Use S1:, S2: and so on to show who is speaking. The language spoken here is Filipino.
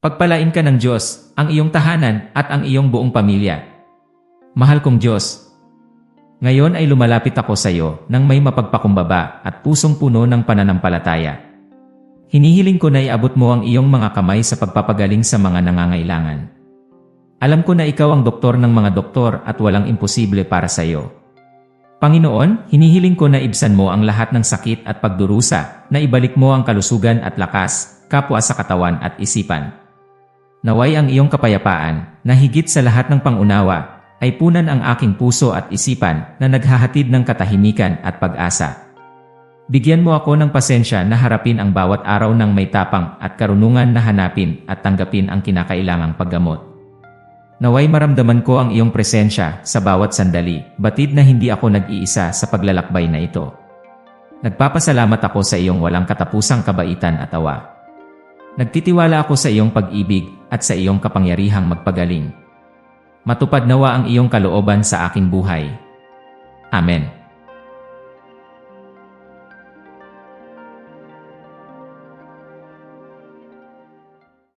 S1: Pagpalain ka ng Diyos, ang iyong tahanan at ang iyong buong pamilya. Mahal kong Diyos, ngayon ay lumalapit ako sa iyo nang may mapagpakumbaba at pusong puno ng pananampalataya. Hinihiling ko na iabot mo ang iyong mga kamay sa pagpapagaling sa mga nangangailangan. Alam ko na ikaw ang doktor ng mga doktor at walang imposible para sa iyo. Panginoon, hinihiling ko na ibsan mo ang lahat ng sakit at pagdurusa, na ibalik mo ang kalusugan at lakas, kapwa sa katawan at isipan. Naway ang iyong kapayapaan, na higit sa lahat ng pangunawa, ay punan ang aking puso at isipan na naghahatid ng katahimikan at pag-asa. Bigyan mo ako ng pasensya na harapin ang bawat araw ng may tapang at karunungan na hanapin at tanggapin ang kinakailangang paggamot. Naway maramdaman ko ang iyong presensya sa bawat sandali, batid na hindi ako nag-iisa sa paglalakbay na ito. Nagpapasalamat ako sa iyong walang katapusang kabaitan at awa. Nagtitiwala ako sa iyong pag-ibig at sa iyong kapangyarihang magpagaling. Matupad nawa ang iyong kalooban sa aking buhay. Amen.